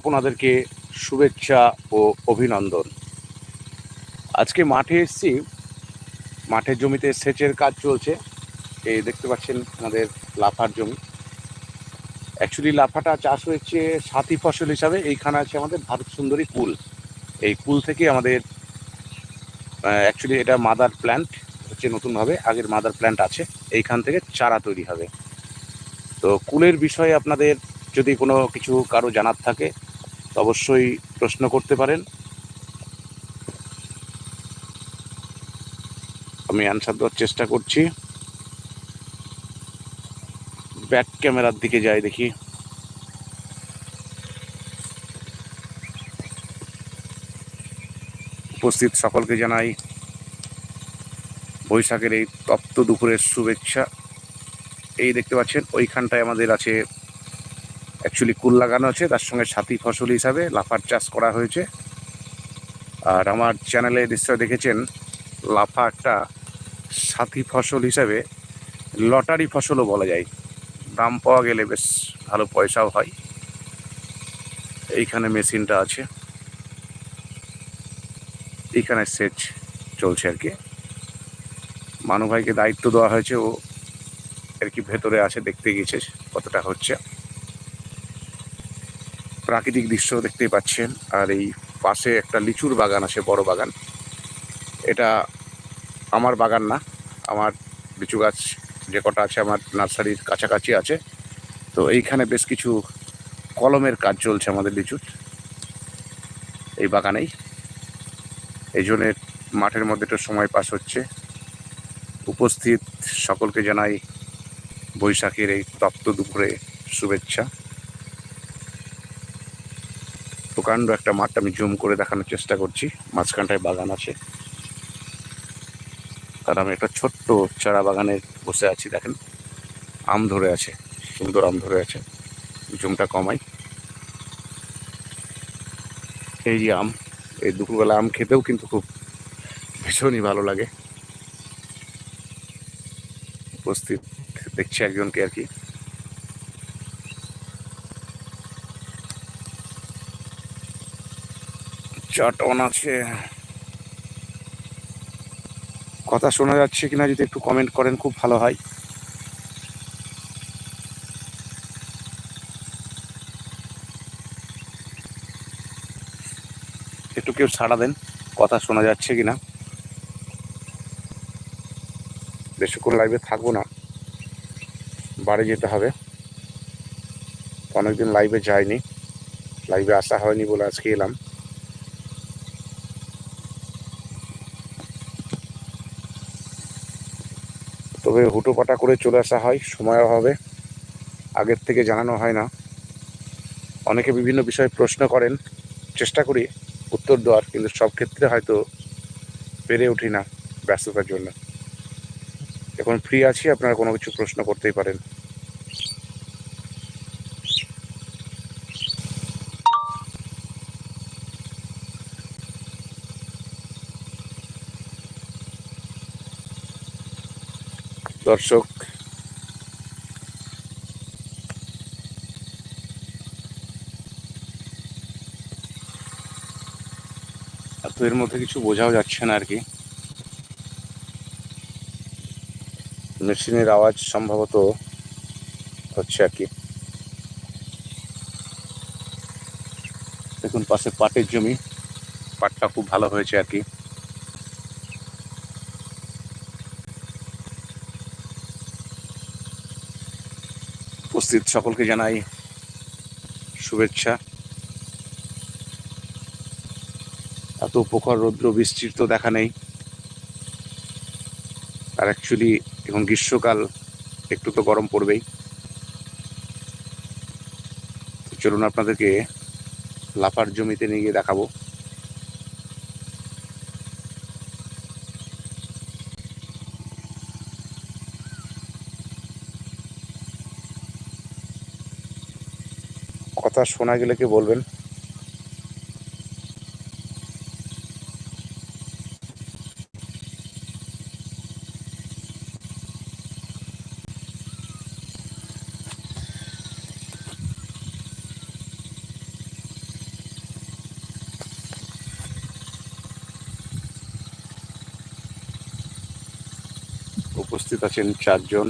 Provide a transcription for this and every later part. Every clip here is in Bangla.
আপনাদেরকে শুভেচ্ছা ও অভিনন্দন। আজকে মাঠে এসেছি। মাঠের জমিতে সেচের কাজ চলছে। এই দেখতে পাচ্ছেন আমাদের লাফার জমি। অ্যাকচুয়ালি লাফাটা চাষ হয়েছে সাথী ফসল হিসাবে। এইখানে আছে আমাদের ভারত সুন্দরী কুল। এই কুল থেকে আমাদের অ্যাকচুয়ালি এটা মাদার প্ল্যান্ট হচ্ছে নতুনভাবে। আগের মাদার প্ল্যান্ট আছে। এইখান থেকে চারা তৈরি হবে। তো কুলের বিষয়ে আপনাদের যদি কোনো কিছু কারও জানার থাকে অবশ্যই প্রশ্ন করতে পারেন। আমি অ্যান্সার দেওয়ার চেষ্টা করছি। ব্যাক ক্যামেরার দিকে যাই দেখি। উপস্থিত সকলকে জানাই বৈশাখের এই তপ্ত দুপুরের শুভেচ্ছা। এই দেখতে পাচ্ছেন, ওইখানটায় আমাদের আছে অ্যাকচুয়ালি কুল লাগানো আছে, তার সঙ্গে সাথী ফসল হিসাবে লাফার চাষ করা হয়েছে। আর আমার চ্যানেলে নিশ্চয় দেখেছেন, লাফা একটা সাথী ফসল হিসাবে লটারি ফসলও বলা যায়। দাম পাওয়া গেলে বেশ ভালো পয়সাও হয়। এইখানে মেশিনটা আছে। এইখানে সেচ চলছে আর কি। মানু ভাইকে দায়িত্ব দেওয়া হয়েছে, ও আর কি ভেতরে আছে, দেখতে গিয়েছে কতটা হচ্ছে। প্রাকৃতিক দৃশ্য দেখতে পাচ্ছেন, আর এই পাশে একটা লিচুর বাগান আছে, বড় বাগান। এটা আমার বাগান না, আমার লিচু গাছ যে কটা আছে আমার নার্সারির কাছাকাছি আছে। তো এইখানে বেশ কিছু কলমের কাজ চলছে আমাদের লিচুর, এই বাগানেই। এই জন্যে মাঠের মধ্যে একটু সময় পাস হচ্ছে। উপস্থিত সকলকে জানাই বৈশাখের এই তপ্ত দুপুরে শুভেচ্ছা। প্রকাণ্ড একটা মাঠ আমি জুম করে দেখানোর চেষ্টা করছি। মাঝখানটায় বাগান আছে। আর আমি একটা ছোট্ট চারা বাগানে বসে আছি, দেখেন। আম ধরে আছে, সুন্দর আম ধরে আছে। জুমটা কমাই। এই যে আম, এই দুপুরবেলা আম খেতেও কিন্তু খুব ভীষণই ভালো লাগে। উপস্থিত, দেখছি একজনকে আর কি। চাট অন আছে। কথা শোনা যাচ্ছে কিনা যদি একটু কমেন্ট করেন, খুব ভালো হয়। একটু কেউ ছাড়া দেন, কথা শোনা যাচ্ছে কিনা। বেশিক্ষণ লাইভে থাকব না। বাড়ি যেতে হবে। অনেকদিন লাইভে যাইনি। লাইভে আসা হয়নি বলে আজকে এলাম। তবে হুটোপাটা করে চলে আসা হয়, সময় হবে আগের থেকে জানানো হয় না। অনেকে বিভিন্ন বিষয়ে প্রশ্ন করেন, চেষ্টা করি উত্তর দেওয়ার, কিন্তু সব ক্ষেত্রে হয়তো পেরে উঠি না ব্যস্ততার জন্য। এখন ফ্রি আছি, আপনারা কোনো কিছু প্রশ্ন করতেই পারেন। দর্শক। এর মধ্যে কিছু বোঝাও যাচ্ছে না আর কি মেশিনের আওয়াজ সম্ভবত হচ্ছে আর কি। দেখুন, পাশে পাটের জমি। পাটটা খুব ভালো হয়েছে আর কি। উপস্থিত সকলকে জানাই শুভেচ্ছা। এত প্রখর রৌদ্র বৃষ্টির তো দেখা নেই। আর অ্যাকচুয়ালি এখন গ্রীষ্মকাল, একটু তো গরম পড়বেই। চলুন আপনাদেরকে লাফার জমিতে নিয়ে গিয়ে দেখাবো। কথা শোনা গেলে কি বলবেন? উপস্থিত আছেন চারজন।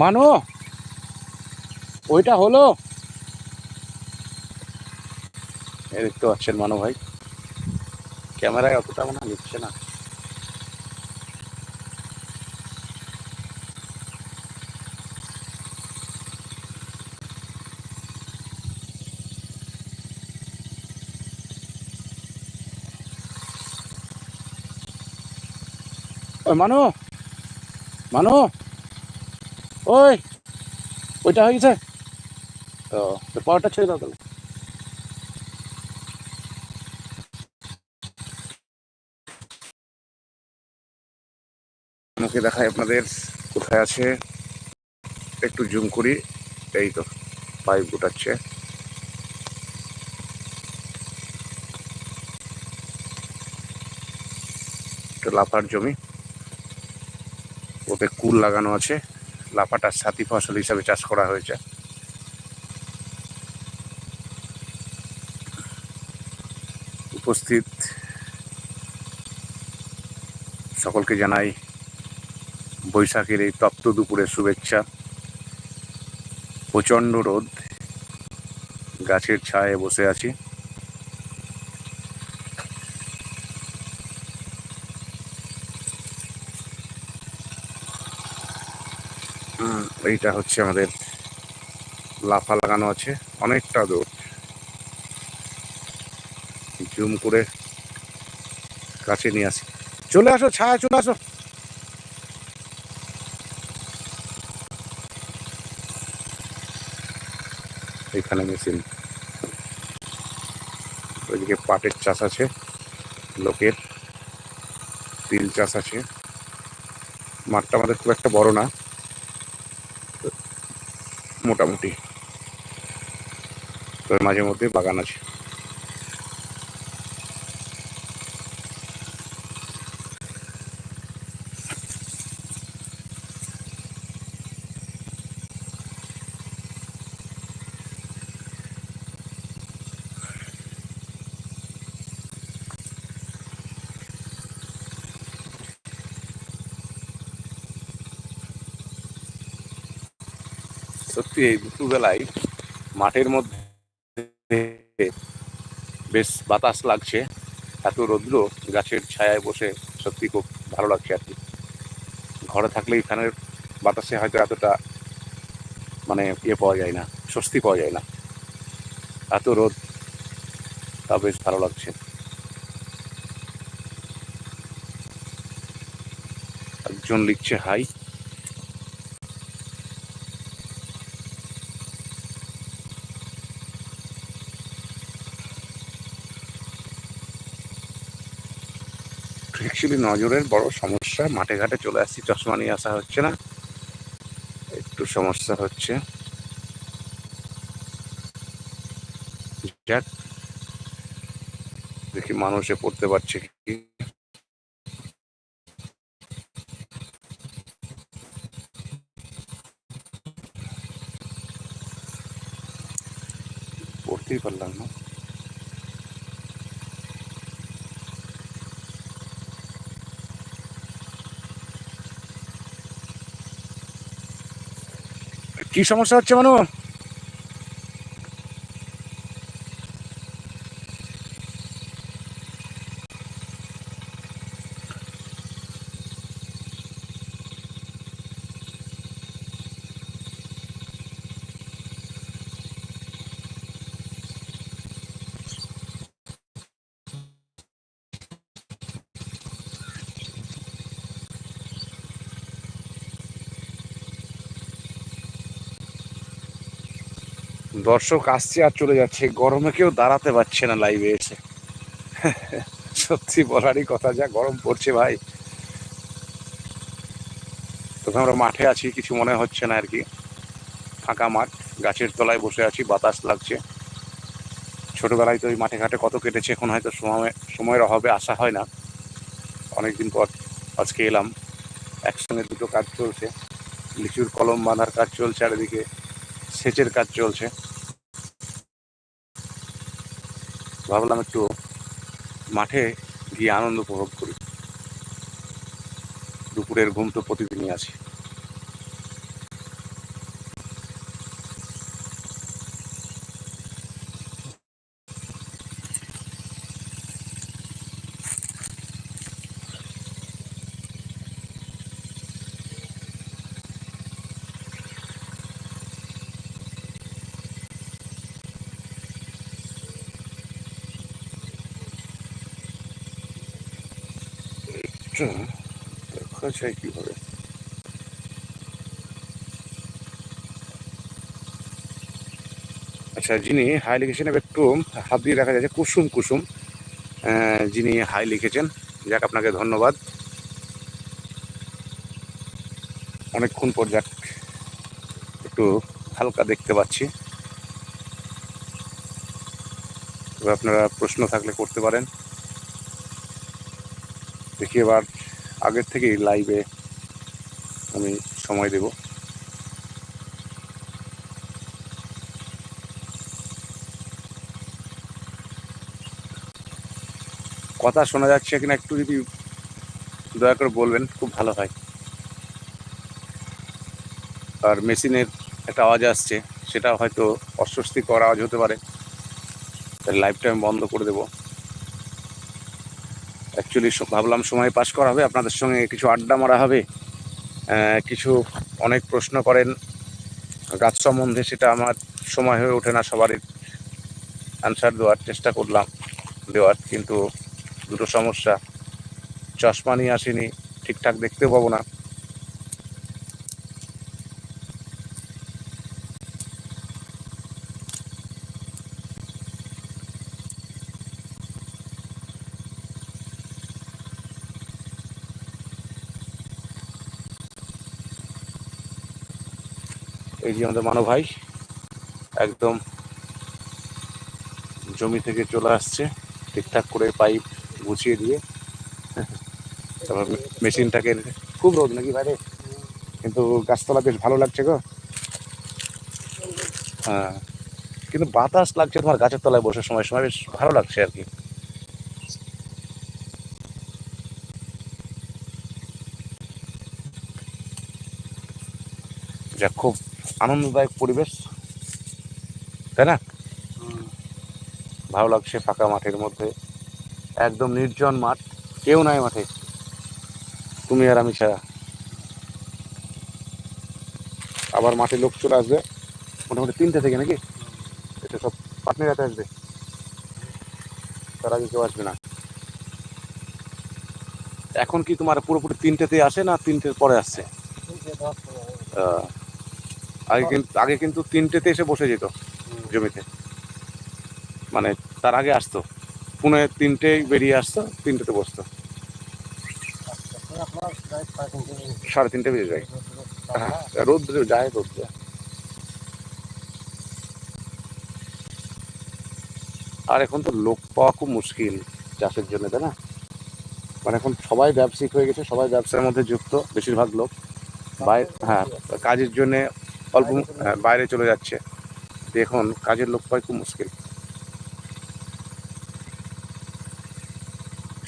মানো ওইটা হলো। দেখতে পাচ্ছেন মানো ভাই ক্যামেরায় অতটা মনে নিচ্ছে না। মানো মানো। ওই, ওইটা হয়ে গেছে। তো পাওয়ারটা ছেড়ে দাও তাহলে। আমাকে দেখায় আপনাদের কোথায় আছে। একটু জুম করি। এই তো পাইপ গোটাচ্ছে। লাফার জমি। ওতে কুল লাগানো আছে। লাফাটা সাথী ফসল হিসাবে চাষ করা হয়েছে। উপস্থিত সকলকে জানাই বৈশাখের এই তপ্ত দুপুরের শুভেচ্ছা। প্রচণ্ড রোদ, গাছের ছায়ে বসে আছি। এইটা হচ্ছে আমাদের লাফা লাগানো আছে, অনেকটা দূর। জুম করে কাছে নিয়ে আসি। চলে আসো, ছায়া চলে আসো। এখানে মেশিন। ওইদিকে পাটের চাষ আছে, লোকের। তিল চাষ আছে। মাঠটা আমাদের খুব একটা বড় না। মোটামুটি। তবে মাঝে মধ্যে বাগান আছে। সত্যি এই দুপুরবেলায় মাঠের মধ্যে বেশ বাতাস লাগছে। এত রৌদ্র, গাছের ছায়ায় বসে সত্যি খুব ভালো লাগছে আর কি। ঘরে থাকলে এখানের বাতাসে হয়তো এতটা মানে ইয়ে পাওয়া যায় না, স্বস্তি পাওয়া যায় না। এত রোদ, তা বেশ ভালো লাগছে। একজন লিখছে, হাই। অ্যাকচুয়ালি নজরের বড় সমস্যা। মাঠে ঘাটে চলে আসছি, চশমা নিয়ে আসা হচ্ছে না। একটু সমস্যা হচ্ছে। যাক, দেখি মানুষে পড়তে পারছে কি? পড়তেই পারলাম না। কি সমস্যা হচ্ছে মানু? দর্শক আসছে আর চলে যাচ্ছে। গরমে কেউ দাঁড়াতে পারছে না লাইভে এসে। সত্যি বলারই কথা, যা গরম পড়ছে ভাই। তবে আমরা মাঠে আছি, কিছু মনে হচ্ছে না আর কি। ফাঁকা মাঠ, গাছের তলায় বসে আছি, বাতাস লাগছে। ছোটবেলায় তো ওই মাঠে ঘাটে কত কেটেছে, এখন হয়তো সময়, সময়ের অভাবে আসা হয় না। অনেকদিন পর আজকে এলাম। একসঙ্গে দুটো কাজ চলছে। লিচুর কলম বাঁধার কাজ চলছে আর এদিকে সেচের কাজ চলছে। ভাবলাম একটু মাঠে গিয়ে আনন্দ উপভোগ করি। দুপুরের ঘুম তো প্রতিদিনই আছে। আচ্ছা, দেখা যায় কীভাবে? আচ্ছা যিনি হাই লিখেছেন একটু হাত দিয়ে দেখা যাচ্ছে কুসুম কুসুম। যিনি হাই লিখেছেন যাক আপনাকে ধন্যবাদ। অনেকক্ষণ পর যাক একটু হালকা দেখতে পাচ্ছি। তবে আপনারা প্রশ্ন থাকলে করতে পারেন। দেখি এবার আগের থেকেই লাইভে আমি সময় দেব। কথা শোনা যাচ্ছে কিনা একটু যদি দয়া করে বলবেন, খুব ভালো হয়। আর মেশিনের একটা আওয়াজ আসছে, সেটা হয়তো অস্বস্তিকর আওয়াজ হতে পারে। লাইভটা আমি বন্ধ করে দেবো। অ্যাকচুয়ালি ভাবলাম সময় পাস করা হবে, আপনাদের সঙ্গে কিছু আড্ডা মারা হবে। কিছু অনেক প্রশ্ন করেন। গাছ সম্বন্ধে সেটা আমার সময় হয়ে ওঠে না সবারই অ্যান্সার দেওয়ার চেষ্টা করলাম। দেওয়ার কিন্তু দুটো সমস্যা। চশমা নিয়ে আসিনি, ঠিকঠাক দেখতে পাবো না। এই যে আমাদের মানব ভাই। একদম জমি থেকে চলে আসছে, ঠিকঠাক করে পাইপ গুছিয়ে দিয়ে। তারপর মেশিনটাকে খুব রোদ নাকি বাইরে কিন্তু গাছতলা বেশ ভালো লাগছে গো। হ্যাঁ কিন্তু বাতাস লাগছে তোমার গাছের তলায় বসে সময় সময় বেশ ভালো লাগছে আর কি। যা খুব আনন্দদায়ক পরিবেশ, তাই না? ভালো লাগছে ফাঁকা মাঠের মধ্যে। একদম নির্জন মাঠ, কেউ নাই মাঠে। তুমি আর আমি ছাড়া। আবার মাঠে লোক চলে আসবে, মোটামুটি তিনটে থেকে নাকি? এটা সব পাটনি রাতে আসবে। তার আগে কেউ আসবে না। এখন কি তোমার পুরোপুরি তিনটেতে আসে না তিনটের পরে আসছে? আগে কিন্তু আগে কিন্তু তিনটেতে এসে বসে যেত জমিতে। মানে তার আগে আসতো। পুনে তিনটে বেরিয়ে আসতো, তিনটেতে বসতো। সাড়ে তিনটে বেজে যায়। হ্যাঁ রোদ যায় রোদ আর এখন তো লোক পাওয়া খুব মুশকিল চাষের জন্য, তাই না? মানে এখন সবাই ব্যবসায়িক হয়ে গেছে, সবাই ব্যবসার মধ্যে যুক্ত, বেশিরভাগ লোক। বাইরে হ্যাঁ কাজের জন্য অল্প বাইরে চলে যাচ্ছে। এখন কাজের লোক পাই খুব মুশকিল।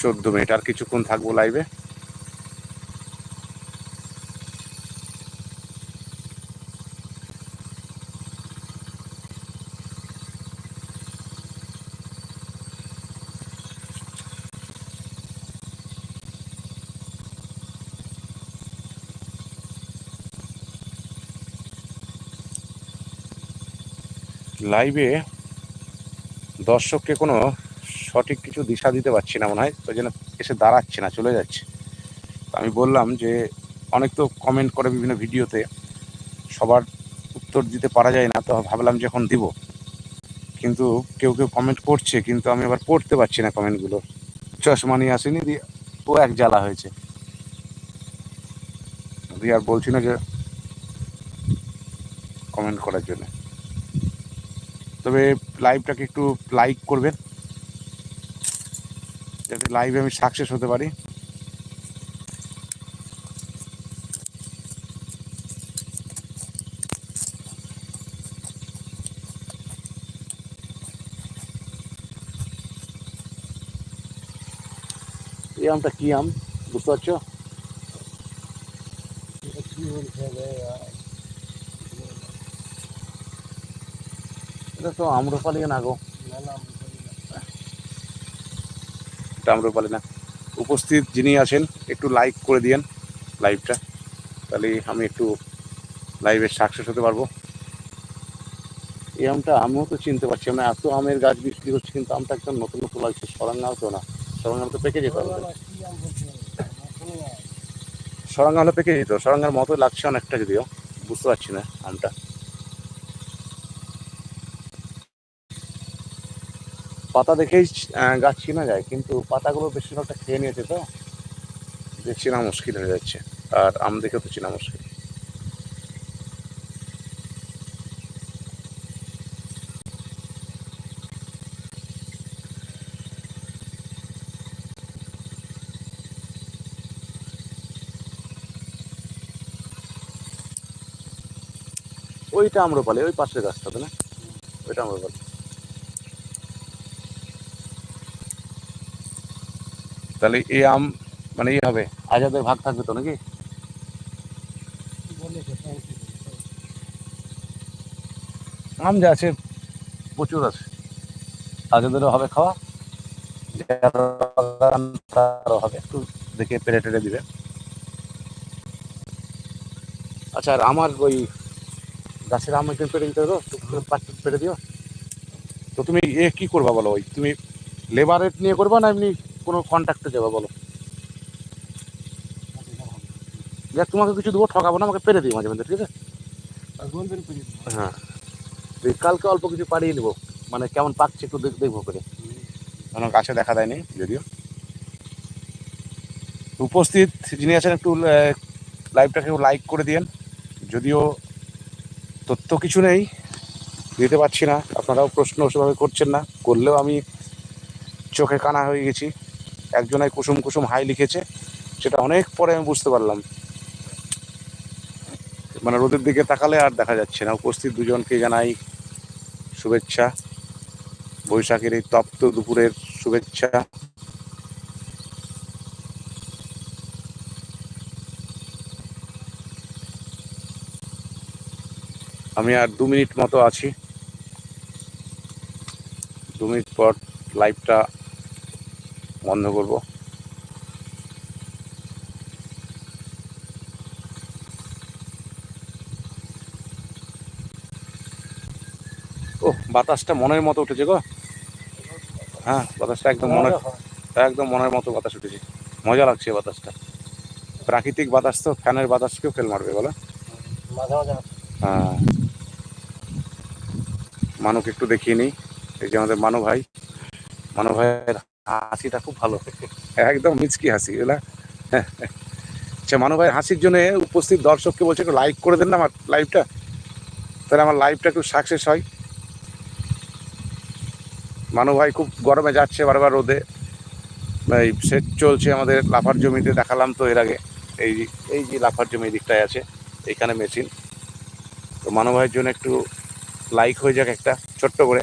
চোদ্দ মিনিট, আর কিছুক্ষণ থাকব লাইভে লাইভে দর্শককে কোনো সঠিক কিছু দিশা দিতে পারছি না মনে হয় ওই জন্য এসে দাঁড়াচ্ছে না, চলে যাচ্ছে। আমি বললাম যে, অনেক তো কমেন্ট করে বিভিন্ন ভিডিওতে, সবার উত্তর দিতে পারা যায় না, তো ভাবলাম যে এখন দিব। কিন্তু কেউ কেউ কমেন্ট করছে, কিন্তু আমি আবার পড়তে পারছি না কমেন্টগুলো চশমা নিয়ে আসেনি, দিয়ে ও এক জ্বালা হয়েছে। দিয়ে আর বলছি না যে কমেন্ট করার জন্য। তবে লাইভটাকে একটু লাইক করবেন। যাতে লাইভে আমি সাকসেস হতে পারি। এই আমটা কি আম? বুঝতে পারছ? এটা তো আম্রপালি না গো। এটা আম্রপালি না। উপস্থিত যিনি আছেন, একটু লাইক করে দিয়েন লাইভটা তাহলে আমি একটু লাইভে সাকসেস হতে পারব। এই আমটা আমিও তো চিনতে পারছি না, এত আমের গাছ বিক্রি হচ্ছে, কিন্তু আমটা একদম নতুন নতুন লাগছে সরাঙ্গাও তো না। সরাঙ্গাম তো পেকে যেত। সরাঙ্গা হলে পেকে যেত সরাঙ্গার মতো লাগছে অনেকটা যদিও, বুঝতে পারছি না আমটা। পাতা দেখেই গাছ চেনা যায়, কিন্তু পাতাগুলো বেশিরভাগটা খেয়ে নিয়েছে তো। যে চেনা মুশকিল হয়ে যাচ্ছে, আর আম দেখে তো চেনা মুশকিল। ওইটা আম্রপালি, ওই পাশের গাছটাতে না? ওইটা আম্রপালি। তাহলে এই আম মানে এই হবে, আজাদের ভাগ থাকবে তো নাকি? আম যা আছে, প্রচুর আছে। আজাদেরও হবে খাওয়া হবে, একটু দেখে পেরে টেরে দিবে। আচ্ছা আর আমার ওই গাছের আম একদিন পেরে দিতে হতো পেরে দিও। তো তুমি এ কি করবা বলো ওই? তুমি লেবার রেট নিয়ে করবা না এমনি কোনো কন্ট্যাক্টে যাবা বলো। দেখ তোমাকে কিছু দেবো ঠকাবো না আমাকে পেরে দিই মাঝে মাঝে ঠিক আছে? হ্যাঁ। তুই কালকে অল্প কিছু পাড়িয়ে নেব মানে কেমন পাকছে একটু দেখ- দেখব করে। কারণ গাছে দেখা দেয়নি যদিও। উপস্থিত যিনি আছেন একটু লাইভটাকে লাইক করে দিয়েন। যদিও তথ্য কিছু নেই দিতে পারছি না। আপনারাও প্রশ্ন সেভাবে করছেন না করলেও আমি চোখে কানা হয়ে গেছি। একজনাই কুসুম কুসুম হাই লিখেছে, সেটা অনেক পরে আমি বুঝতে পারলাম। মানে রোদের দিকে তাকালে আর দেখা যাচ্ছে না। উপস্থিত দুজনকে জানাই শুভেচ্ছা। বৈশাখের এই তপ্ত দুপুরের শুভেচ্ছা। আমি আর দু মিনিট মতো আছি। দু মিনিট পর লাইভটা বন্ধ করব। ও বাতাসটা মনের মতো উঠেছে গো। হ্যাঁ বাতাসটা একদম মনের একদম মনের মতো বাতাস উঠেছে। মজা লাগছে বাতাসটা। প্রাকৃতিক বাতাস তো ফ্যানের বাতাসকেও ফেল মারবে বলো। হ্যাঁ। মানুকে একটু দেখিয়ে নিই। এই যে আমাদের মানু ভাই। মানু ভাইয়ের হাসিটা খুব ভালো একদম মিচকি হাসি এগুলা আচ্ছা মানু ভাই হাসির জন্য উপস্থিত দর্শককে বলছে একটু লাইক করে দেন না আমার লাইভটা তাহলে আমার লাইভটা একটু সাকসেস হয়। মানু ভাই খুব গরমে যাচ্ছে বারবার রোদে। এই সেট চলছে আমাদের লাফার জমিতে, দেখালাম তো এর আগে। এই এই যে লাফার জমি দিকটায় আছে এইখানে মেশিন তো মানু ভাইয়ের জন্য একটু লাইক হয়ে যাক একটা, ছোট্ট করে।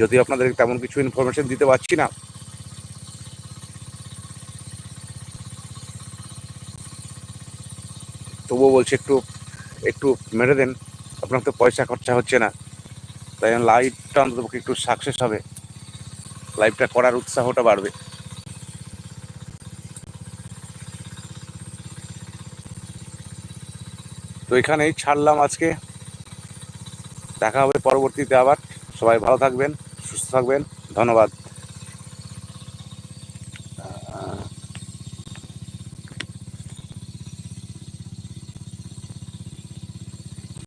যদি আপনাদের তেমন কিছু ইনফরমেশন দিতে পারছি না। তবুও বলছি একটু একটু মেরে দেন। আপনার তো পয়সা খরচা হচ্ছে না। তাই লাইভটা অন্তত পক্ষে একটু সাকসেস হবে। লাইভটা করার উৎসাহটা বাড়বে। তো এখানেই ছাড়লাম আজকে। দেখা হবে পরবর্তীতে আবার। সবাই ভালো থাকবেন। থাকবেন। ধন্যবাদ।